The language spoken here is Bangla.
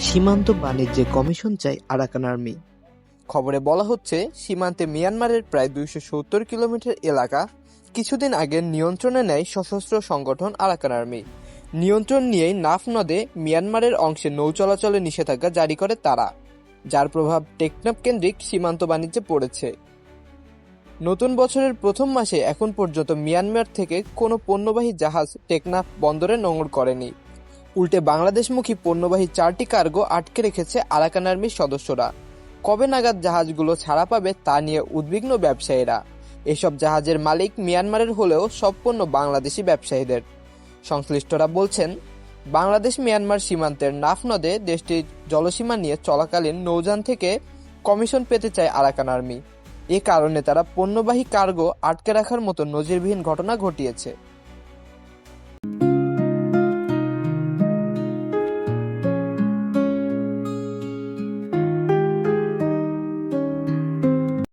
সীমান্ত বাণিজ্যে কমিশন চায় আরাকান আর্মি। খবরে বলা হচ্ছে, সীমান্তে মিয়ানমারের প্রায় দুইশো সত্তর কিলোমিটার এলাকা কিছুদিন আগে নিয়ন্ত্রণে নেয় সশস্ত্র সংগঠন আরাকান আর্মি। নিয়ন্ত্রণ নিয়েই নাফ নদে মিয়ানমারের অংশে নৌ চলাচলে নিষেধাজ্ঞা জারি করে তারা, যার প্রভাব টেকনাফ কেন্দ্রিক সীমান্ত বাণিজ্যে পড়েছে। নতুন বছরের প্রথম মাসে এখন পর্যন্ত মিয়ানমার থেকে কোনো পণ্যবাহী জাহাজ টেকনাফ বন্দরে নোঙর করেনি। উল্টে বাংলাদেশমুখী পণ্যবাহী চারটি কার্গো আটকে রেখেছে আরাকান আর্মির সদস্যরা। কবে নাগাদ জাহাজগুলো ছাড়া পাবে তা নিয়ে উদ্বিগ্ন ব্যবসায়ীরা। এসব জাহাজের মালিক মিয়ানমারের হলেও সব পণ্য বাংলাদেশি ব্যবসায়ীদের। সংশ্লিষ্টরা বলছেন, বাংলাদেশ মিয়ানমার সীমান্তের নাফ নদে দেশটির জলসীমা নিয়ে চলাকালীন নৌযান থেকে কমিশন পেতে চায় আরাকান আর্মি এ কারণে তারা পণ্যবাহী কার্গো আটকে রাখার মতো নজিরবিহীন ঘটনা ঘটিয়েছে।